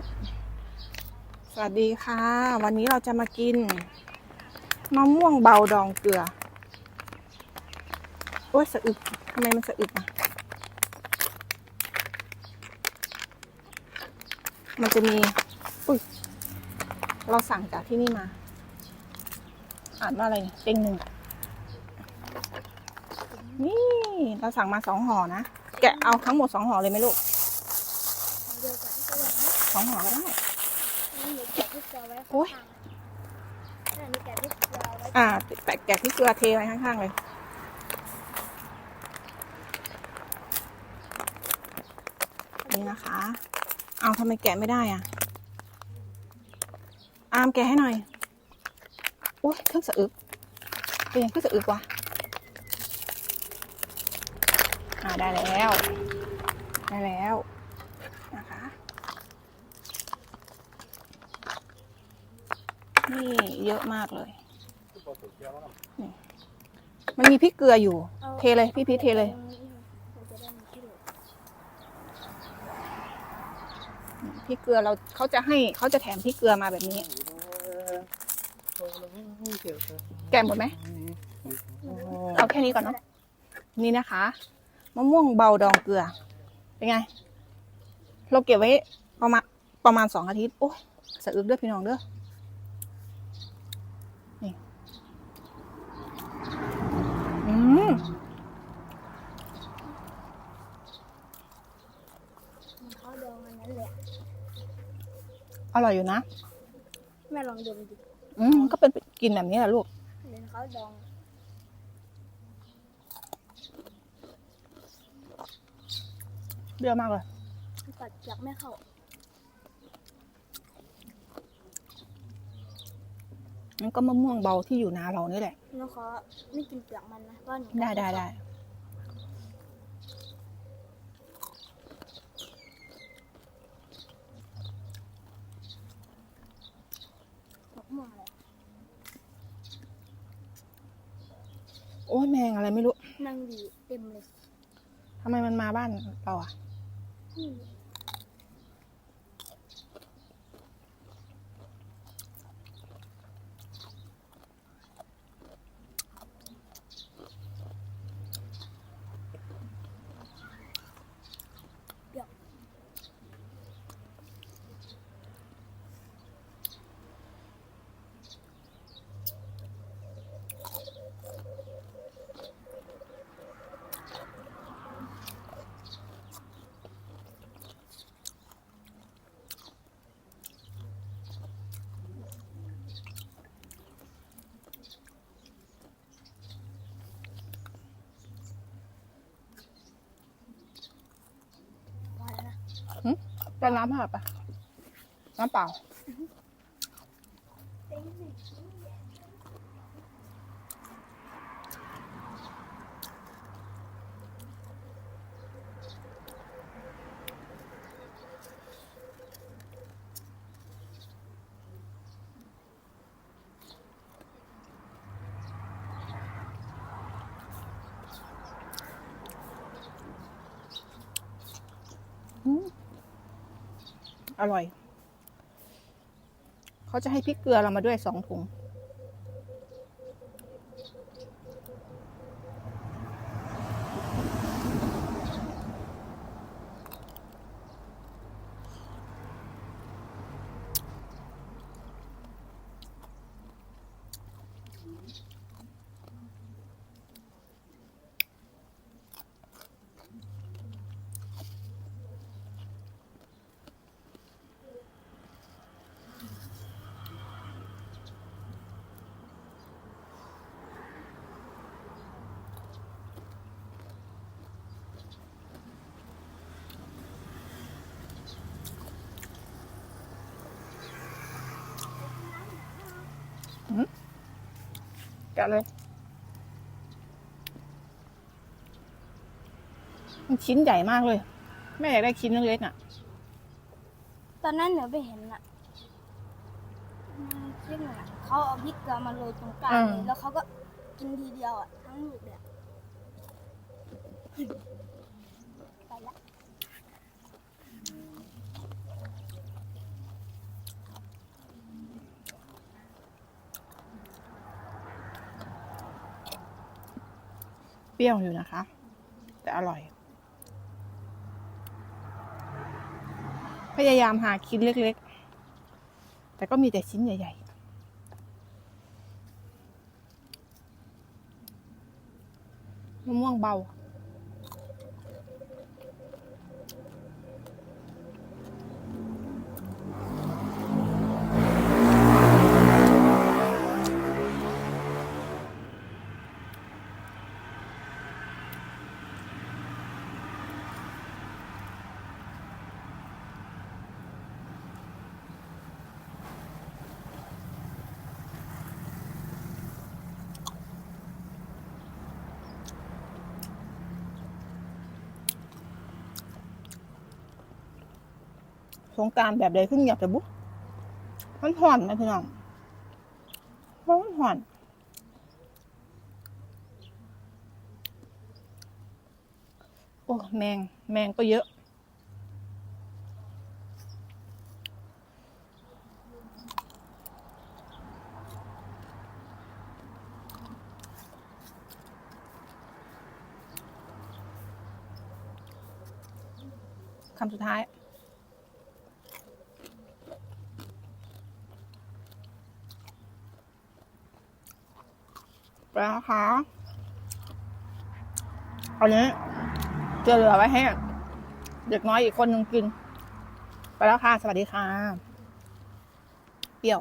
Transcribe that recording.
บสวัสดีค่ะ วันนี้เราจะมากินมะม่วงเบาดองเกลือ โอ้ยสะอึกทำไมมันสะอึกอะ มันจะมี อุ้ย เราสั่งจากที่นี่มา อ่านว่าอะไรเต็งหนึ่งนี่เราสั่งมาสองห่อนะ แกะเอาทั้งหมดสองห่อเลยไหมลูก เดียวกับที่กระบอกนะสองห่อก็ได้นี่หนูแกะพริกเกลือไว้โอ้ยข้างๆนี่หนูแกะพริกเกลือไว้อ่าแปะแกะที่เกลือเทไว้ข้างๆเลยนี่นะคะ เอาทำไมแกะไม่ได้อะ อามแกะให้หน่อย โอ้ยเครื่องสะอึกเป็นยังเครื่องสะอึกวะอ่าได้แล้ว ได้แล้วนะคะ นี่เยอะมากเลย มันมีพริกเกลืออยู่ เทเลย พี่พีเทเลยพี่เหลือพริกเกลือเราเขาจะให้เขาจะแถมพริกเกลือมาแบบนี้ แกะหมดไหม เอาแค่นี้ก่อนเนาะ นี่นะคะมะม่วงเบาดองเกลือ เป็นไง เราเก็บไว้ประมาณประมาณสองอาทิตย์ โอ้ยสะอึกเด้อพี่น้องเด้อ นี่ อืม มัน เขาดองอันนั้นเลยอะอร่อยอยู่นะ แม่ลองดมดิอืมก็เป็นกินแบบนี้แหละลูกเดี๋ยวเขาดองเปรี้ยวมากเลยมันกัดเปลือกไม่เข้า มันก็มะม่วงเบาที่อยู่นาเรานี่แหละหนูขอไม่กินเปลือกมันนะเพราะหนูได้ได้ได้มะม่วงอะไรโอ้ยแมงอะไรไม่รู้นั่งดีเต็มเลยทำไมมันมาบ้านเราอะ เป็นน้ำผับปะน้ำเปล่าเต็ม อร่อย เขาจะให้พริกเกลือเรามาด้วยสองถุง แกะเลยมันชิ้นใหญ่มากเลย แม่อยากได้ชิ้นเล็กๆอะ ตอนนั้นหนูไปเห็นอะอืมคลิปหนึ่งอะเขาเอาพริกเกลือมาโรยตรงกลางอืมเลยแล้วเขาก็กินทีเดียวอะทั้งลูกเลยอะไปละ เปรี้ยวอยู่นะคะ แต่อร่อย พยายามหาชิ้นเล็กๆ แต่ก็มีแต่ชิ้นใหญ่ ๆมะม่วงเบา สงการแบบใดขึ้นอยากจะบุ๊มันห่อนไหมพี่น้องร้อนห่อนโอ้แมงแมงก็เยอะ คำสุดท้าย แล้วนะคะอันนี้จะเหลือไว้ให้เด็กน้อยอีกคนหนึ่งกิน ไปแล้วค่ะ สวัสดีค่ะ เปรี้ยว